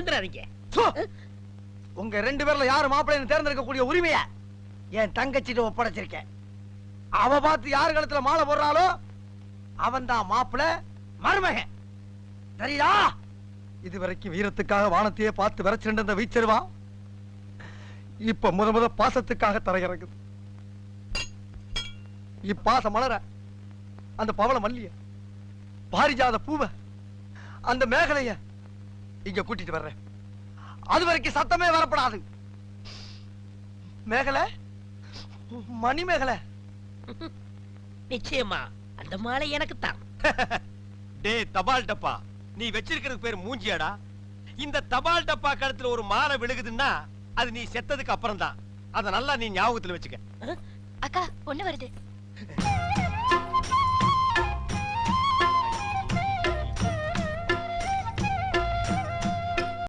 இருந்துறாதீங்க உங்க ரெண்டு பேர்ல யாரு மாப்பிள்ளைன்னு தேர்ந்தெடுக்கக்கூடிய உரிமைய என் தங்கச்சிட்டு ஒப்படைச்சிருக்கேன். அவ பார்த்து யாரு கழுத்துல மாலை போடுறாளோ அவன் தான் மாப்பிள்ள மருமகன். சரியா இது வரைக்கும் வீரத்துக்காக வானத்தையே பார்த்து விரைச்சிருந்த இருந்த இப்ப முத முத பாசத்துக்காக தரையிறங்குது. இப்பாச மலர அந்த பவள மல்லிய பாரிஜாத பூவ அந்த மேகலைய இங்க கூட்டிட்டு வர்றேன். அது வரைக்கும் சத்தமே வரப்படாது. மேகலை? மணி மேகலை நிச்சயமா அந்த மாலை எனக்கு தான். டேய் தபால் டப்பா. நீ வச்சிருக்கிறது பேர் மூஞ்சியாடா. இந்த தபால் டப்பா கழுத்துல ஒரு மாலை விழுகுதுன்னா அது நீ செத்ததுக்கு அப்புறம் தான் அத நல்லா நீ ஞாபகத்துல வச்சுக்க. அக்கா பொண்ணு வருது.